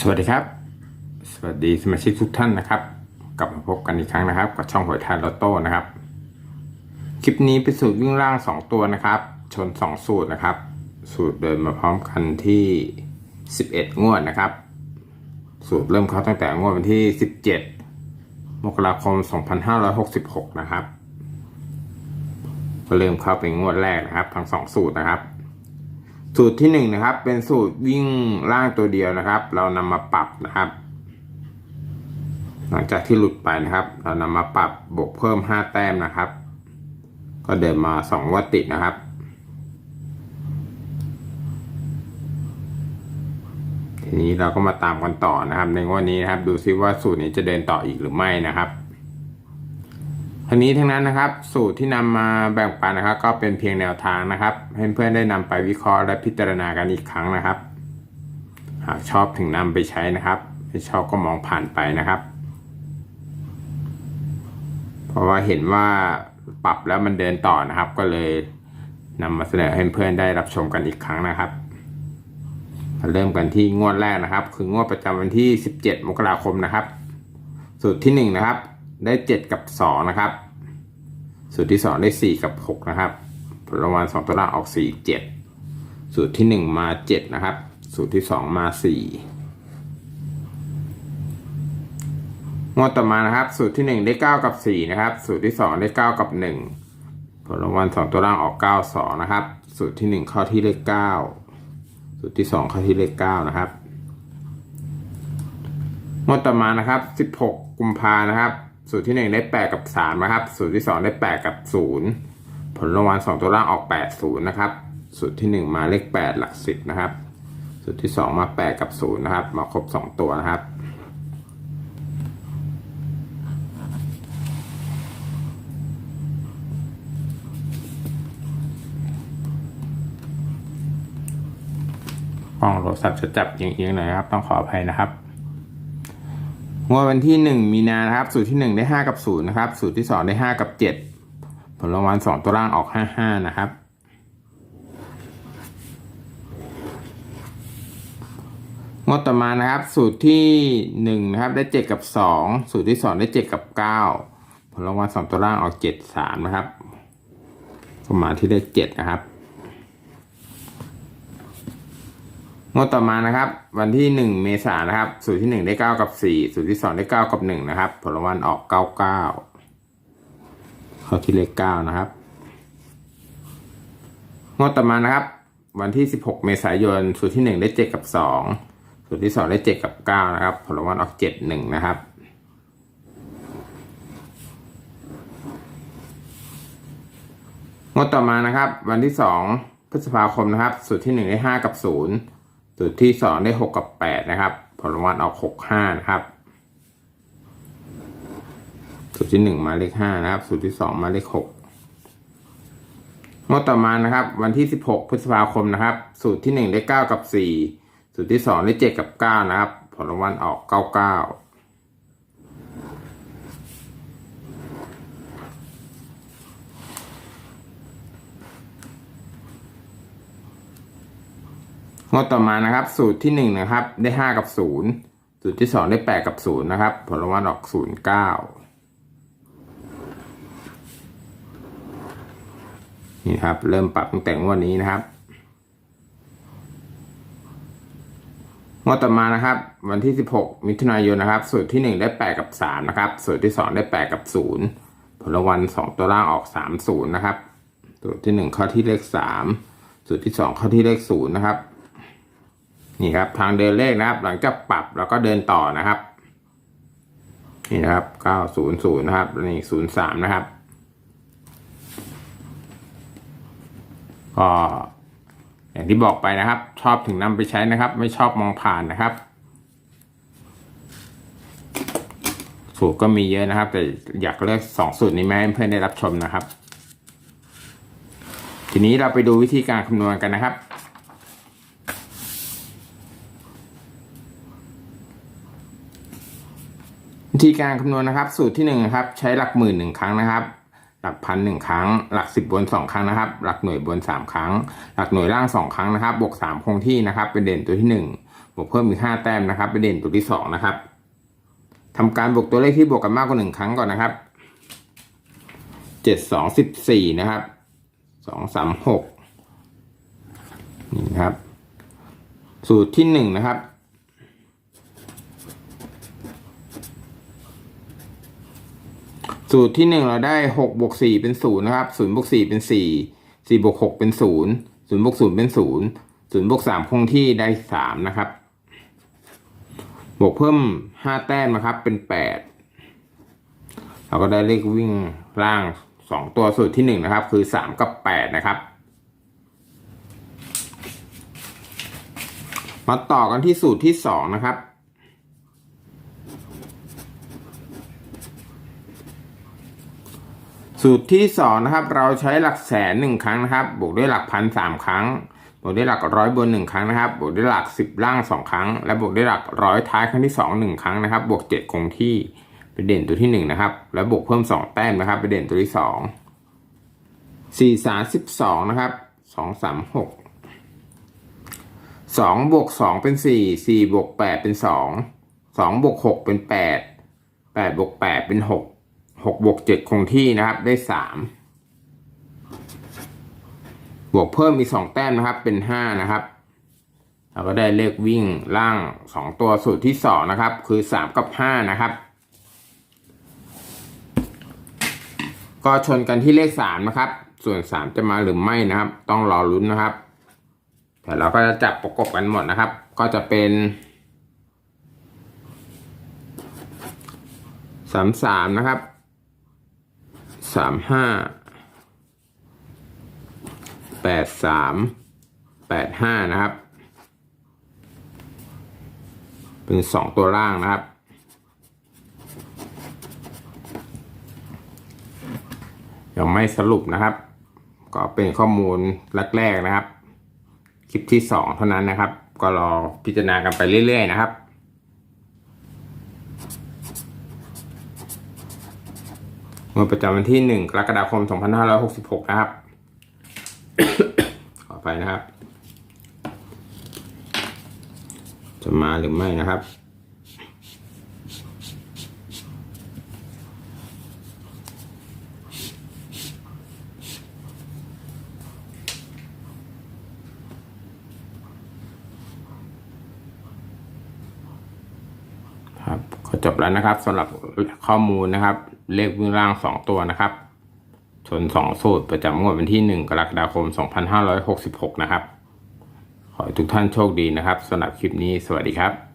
สวัสดีครับ สวัสดีสมาชิกทุกท่านนะครับ กลับมาพบกันอีกครั้งนะครับ กับช่องหวยทานลอตโต้นะครับ คลิปนี้เป็นสูตรวิ่งล่าง 2 ตัวนะครับ ชน 2 สูตรนะครับ สูตรเดินมาพร้อมกันที่ 11 งวดนะครับ สูตรเริ่มเข้าตั้งแต่งวดวันที่ 17 มกราคม 2566 นะครับ ก็เริ่มเข้าเป็นงวดแรกนะครับ ทั้ง 2 สูตรนะครับ สูตรที่หนึ่งนะครับ เป็นสูตรวิ่งล่างตัวเดียวนะครับ เรานำมาปรับนะครับ หลังจากที่หลุดไปนะครับ เรานำมาปรับบวกเพิ่มห้าแต้มนะครับ ก็เดินมาสองวัดติดนะครับทีนี้เราก็มาตามกันต่อนะครับ ในงวดนี้นะครับ ดูซิว่าสูตรนี้จะเดินต่ออีกหรือไม่นะครับ ทั้งนี้ทั้งนั้นนะครับ สูตรที่นำมาแบ่งปันนะครับ ก็เป็นเพียงแนวทางนะครับ ให้เพื่อนได้นำไปวิเคราะห์และพิจารณากันอีกครั้งนะครับ หากชอบถึงนำไปใช้นะครับไม่ชอบก็มองผ่านไปนะครับ เพราะว่าเห็นว่าปรับแล้วมันเดินต่อนะครับ ก็เลยนำมาเสนอให้เพื่อนได้รับชมกันอีกครั้งนะครับเริ่มกันที่งวดแรกนะครับ คืองวดประจำวันที่ 17 มกราคมนะครับ สูตรที่ 1 นะครับ ได้ 7 กับ 2 นะครับ สูตรที่2ได้4กับ6นะครับผลรางวัล2ตัวล่างออก4 7สูตรที่1มา7นะครับ สูตรที่2มา4งวดต่อมานะครับ สูตรที่1ได้9กับ4นะครับ สูตรที่2ได้9กับ1ผลรางวัล2ตัวล่างออก9 2นะครับ สูตรที่1เข้าที่เลข9สูตรที่2เข้าที่เลข9นะครับงวดต่อมานะครับ16กุมภานะครับ สูตรที่ 1 ได้ 8 กับ3นะครับ สูตรที่ 2 ได้ 8 กับ 0 ผลรางวัล2ตัวล่างออก 8 0 นะครับ สูตรที่ 1 มาเลข 8 หลัก 10 นะครับ สูตรที่ 2 มา 8 กับ 0 นะครับ มาครบ 2 ตัวนะครับ กล้องโทรศัพท์จะจับเอียงๆหน่อยนะครับ ต้องขออภัยนะครับ งวดวันที่หนึ่งมีนานะครับ สูตรที่หนึ่งได้ห้ากับศูนย์นะครับ สูตรที่สองได้ห้ากับเจ็ดผลรางวัลสองตัวล่างออกห้าห้านะครับ งวดต่อมานะครับ สูตรที่หนึ่งนะครับ ได้เจ็ดกับสองสูตรที่สองได้เจ็ดกับเก้าผลรางวัลสองตัวล่างออกเจ็ดสามนะครับก็มาณที่เลขเจ็ดนะครับ งวดต่อมานะครับ วันที่ 1 เมษายนนะครับสูตรที่ 1 ได้ 9 กับ 4 สูตรที่ 2 ได้ 9 กับ 1 นะครับ ผลรางวัลออก 99 เข้าที่เลข 9 นะครับ งวดต่อมานะครับ วันที่ 16 เมษายน สูตรที่ 1 ได้ 7 กับ 2 สูตรที่ 2 ได้ 7 กับ 9 นะครับ ผลรางวัลออก 71 นะครับงวดต่อมานะครับ วันที่ 2 พฤษภาคมนะครับ สูตรที่ 1 ได้ 5 กับ 0 จุดที่สองได้หกกับแปดนะครับ ผลรางวัลออกหกห้านะครับสูตรที่หนึ่งมาเลขห้านะครับ สูตรที่สองมาเลขหกงวดต่อมานะครับ วันที่สิบหกพฤษภาคมนะครับ สูตรที่หนึ่งได้เก้ากับสี่สูตรที่สองได้เจ็ดกับเก้านะครับ ผลรางวัลออกเก้าเก้า งวดต่อมานะครับ สูตรที่หนึ่งนะครับ ได้ห้ากับศูนย์สูตรที่สองได้แปดกับศูนย์นะครับ ผลรางวัลออกศูนย์เก้านี่ครับ เริ่มปรับตั้งแต่งวดนี้นะครับงวดต่อมานะครับ วันที่สิบหกมิถุนายนนะครับ สูตรที่หนึ่งได้แปดกับสามนะครับ สูตรที่สองได้แปดกับศูนย์ผลรางวัลสองตัวล่างออกสามศูนย์นะครับ สูตรที่หนึ่งเข้าที่เลขสามสูตรที่สองเข้าที่เลขศูนย์นะครับ นี่ครับทางเดินเลขนะครับ หลังจากปรับแล้วก็เดินต่อนะครับ นี่นะครับเก้าศูนย์ศูนย์นะครับนี่ศูนย์สามนะครับก็อย่างที่บอกไปนะครับ ชอบถึงนำไปใช้นะครับ ไม่ชอบมองผ่านนะครับ สูตรก็มีเยอะนะครับ แต่อยากเลือกสองสูตรนี้มาให้เพื่อนได้รับชมนะครับ ทีนี้เราไปดูวิธีการคำนวณกันนะครับ วิธีการคำนวณนะครับสูตรที่หนึ่งนะครับใช้หลักหมื่นหนึ่งครั้งนะครับ หลักพันหนึ่งครั้ง หลักสิบบนสองครั้งนะครับ หลักหน่วยบนสามครั้ง หลักหน่วยล่างสองครั้งนะครับบวกสามคงที่นะครับ เป็นเด่นตัวที่หนึ่งบวกเพิ่มอีกห้าแต้มนะครับไปเด่นตัวที่สองนะครับทำการบวกตัวเลขที่บวกกันมากกว่าหนึ่งครั้งก่อนนะครับเจ็ดสองสิบสี่นะครับสองสามหกนี่ครับ สูตรที่หนึ่งนะครับ สูตรที่หนึ่งเราได้หกบวกสี่เป็นศูนย์นะครับศูนย์บวกสี่เป็นสี่สี่บวกหกเป็นศูนย์ศูนย์บวกศูนย์เป็นศูนย์ศูนย์บวกสามคงที่ได้สามนะครับ บวกเพิ่มห้าแต้มนะครับ เป็นแปดเราก็ได้เลขวิ่งล่างสองตัวสูตรที่หนึ่งนะครับ คือสามกับแปดนะครับ มาต่อกันที่สูตรที่สองนะครับ สูตรที่สองนะครับเราใช้หลักแสนหนึ่งครั้งนะครับบวกด้วยหลักพันสามครั้งบวกด้วยหลักร้อยบนหนึ่งครั้งนะครับบวกด้วยหลักสิบล่างสองครั้ง และบวกด้วยหลักร้อยท้ายครั้งที่สองหนึ่งครั้งนะครับ บวกเจ็ดคงที่เป็นเด่นตัวที่หนึ่งนะครับ แล้วบวกเพิ่มสองแต้มนะครับเป็นเด่นตัวที่สองสี่สามสิบสองนะครับสองสามหกสองบวกสองเป็นสี่สี่บวกแปดเป็นสองสองบวกหกเป็นแปดแปดบวกแปดเป็นหก หกบวกเจ็ดคงที่นะครับได้สามบวกเพิ่มมีสองแต้มนะครับเป็นห้านะครับเราก็ได้เลขวิ่งล่างสองตัวสูตรที่สองนะครับ คือสามกับห้านะครับ ก็ชนกันที่เลขสามนะครับ ส่วนสามจะมาหรือไม่นะครับ ต้องรอลุ้นนะครับแต่เราก็จะจับประกบกันหมดนะครับ ก็จะเป็นสามสามนะครับ สามห้าแปดสามแปดห้านะครับ เป็นสองตัวล่างนะครับ ยังไม่สรุปนะครับ ก็เป็นข้อมูลแรกๆนะครับ คลิปที่สองเท่านั้นนะครับ ก็รอพิจารณากันไปเรื่อยๆนะครับ งวดประจำวันที่หนึ่งกรกฎาคม 2566 นะครับ ขอไปนะครับ จะมาหรือไม่นะครับ ครับ ก็จบแล้วนะครับสำหรับข้อมูลนะครับ เลขวิ่งล่างสองตัวนะครับชนสองสูตรประจำงวดวันที่หนึ่งกรกฎาคม 2566 นะครับ ขอให้ทุกท่านโชคดีนะครับสำหรับคลิปนี้สวัสดีครับ